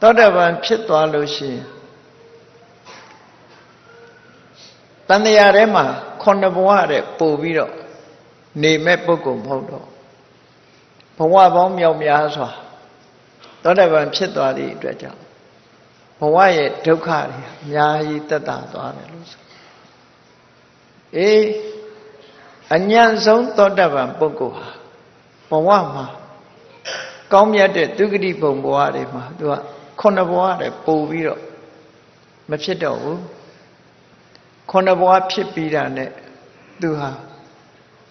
သောတာပန်ဖြစ်သွားလို့ရှိရင်တန်တရားထဲမှာခုနှစ်ဘဝတဲ့ပို့ပြီးတော့နေမဲ့ပုဂ္ဂိုလ်မဟုတ်တော့ဘဝပေါင်းမြောက်များစွာသောတာပန်ဖြစ်သွားသည့်အတွက်ကြောင့်ဘဝရဲ့ဒုက္ခတွေအများကြီးတက်တာသွားတယ်လို့ဆိုအေးအညံဆုံးသောတာပန်ပုဂ္ဂိုလ်ဟာဘဝမှာကောင်းမြတ်တဲ့ဒုက္ခတိဘုံဘဝတွေမှာသူက ခုနှစ်ဘဝတည်းပို့ပြီးတော့မဖြစ်တော့ဘူးခုနှစ်ဘဝဖြစ်ပြီးတာနဲ့သူဟာ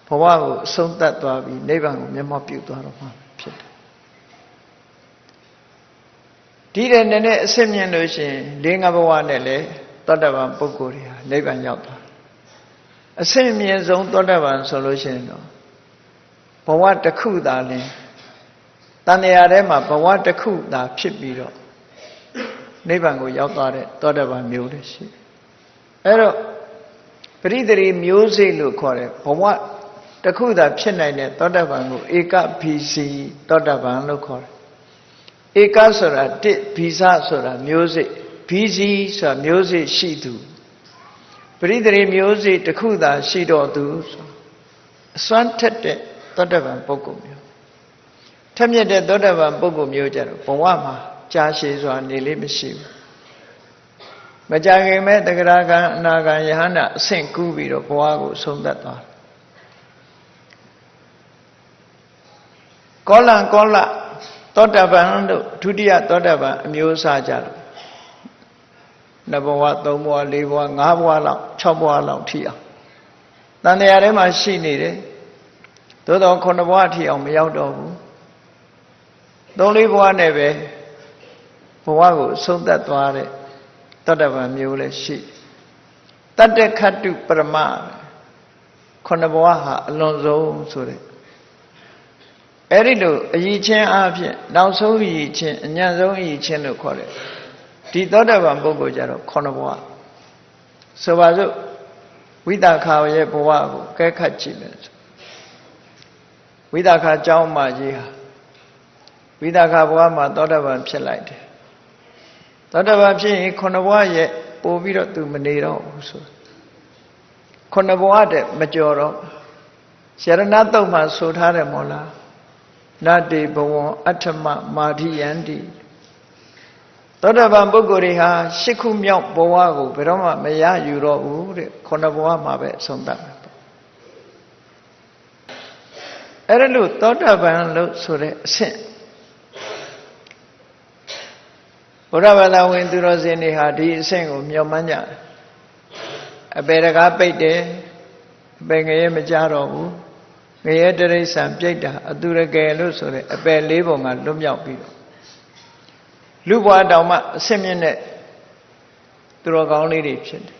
ဘဝကိုအဆုံးသတ်သွားပြီးနိဗ္ဗာန်ကိုမျက်မှောက်ပြုသွားတော့မှာဖြစ်တယ်ဒီတဲ့နည်းနည်းအစစ်မြင်လို့ရှိရင်လေးငါးဘဝနဲ့လေသောတာပန်ပုဂ္ဂိုလ်တွေဟာနိဗ္ဗာန်ရောက်သွားအစစ်မြင်ဆုံးသောတာပန်ဆိုလို့ရှိရင်တော့ဘဝတစ်ခုသာလင်တန်တရားထဲမှာဘဝတစ်ခုသာဖြစ်ပြီးတော့ နိဗ္ဗာန်ကိုရောက်သွားတဲ့သောတာပန်မျိုးတွေရှိတယ်အဲ့တော့ပရိသေရီမျိုးစိတ်လို့ခေါ်တယ်ဘဝတစ်ခုသာဖြစ်နိုင်တဲ့သောတာပန်ကိုဧကဘီစီသောတာပန်လို့ခေါ်တယ်ဧကဆိုတာတစ်ဘီဇဆိုတာမျိုးစိတ်ဘီစီဆိုတာမျိုးစိတ်ရှိသူပရိသေရီမျိုးစိတ်တစ်ခုသာရှိတော်သူဆိုအစွမ်းထက်တဲ့သောတာပန်ပုဂ္ဂိုလ်မျိုးထက်မြက်တဲ့သောတာပန်ပုဂ္ဂိုလ်မျိုးကြတော့ဘဝမှာ ကြာရှည်စွာနေလေးမရှိဘူးမကြခင်မဲ့တဂရကံအနာကံယဟန္တာအဆင့်ကူးပြီးတော့ဘဝကိုဆုံးသက်သွားတယ်ကောလံကောလသောတာပန်တို့ဒုတိယသောတာပန်အမျိုးအစားကြတော့နှစ်ဘဝသုံးဘဝလေးဘဝငါးဘဝလောက်၆ဘဝလောက်ထိအောင်တန်တရားထဲမှာရှိနေတယ်သို့တော့ခုနှစ်ဘဝထိအောင်မရောက်တော့ဘူးသုံးလေးဘဝနဲ့ပဲဘ ဝကိုဆုံးသက်သွားတဲ့သောတာပန်မျိုးလည်းရှိတတ္တခတ္တုပရမခုနှစ်ဘဝဟာအလွန်ဆုံးဆိုတဲ့အဲ့ဒီလိုအည်ချင်းအဖြစ်နောက်ဆုံးအည်ချင်းအညံ့ဆုံးအည်ချင်းလို့ခေါ်တယ်ဒီသောတာပန်ပုဂ္ဂိုလ်ကြတော့ခုနှစ်ဘဝဆိုပါစို့ဝိတာခာရဲ့ဘဝကိုကဲခတ်ကြည့်မယ်ဆိုဝိတာခာเจ้าမကြီးဟာဝိတာခာဘဝမှာသောတာပန်ဖြစ်လိုက်တယ် သောတာပန်ဖြစ်ရင်ခုနှစ်ဘဝရဲ့ပို့ပြီးတော့သူမနေတော့ဘူးဆိုခုနှစ်ဘဝတည်းမကြော်တော့ရှရဏတုတ်မှာဆိုထားတယ်မို့လားနတ္တိဘဝံအဋ္ဌမမာဓိယန္တိသောတာပန်ပုဂ္ဂိုလ်တွေဟာရှစ်ခုမြောက်ဘဝကိုဘယ်တော့မှမရယူတော့ဘူးတဲ့ခုနှစ်ဘဝမှာပဲအဆုံးသတ်မယ်ပေါ့အဲ့ဒါလို့သောတာပန်လို့ဆိုတဲ့အဆင့် ဘုရားဘာသာဝင် သူတော်စင်တွေဟာဒီအဆင့်ကိုမျှော်မှန်းကြတယ်အပေတကားပိတ်တယ်အပေငရဲမကြတော့ဘူးငရဲတရိษံပြိတ်တာအသူရကယ်လို့ဆိုတဲ့အပေလေးပုံကလွတ်မြောက်ပြီးတော့လူဘွားတောင်မှအဆင့်မြင့်တဲ့သူတော်ကောင်းလေးတွေဖြစ်တယ်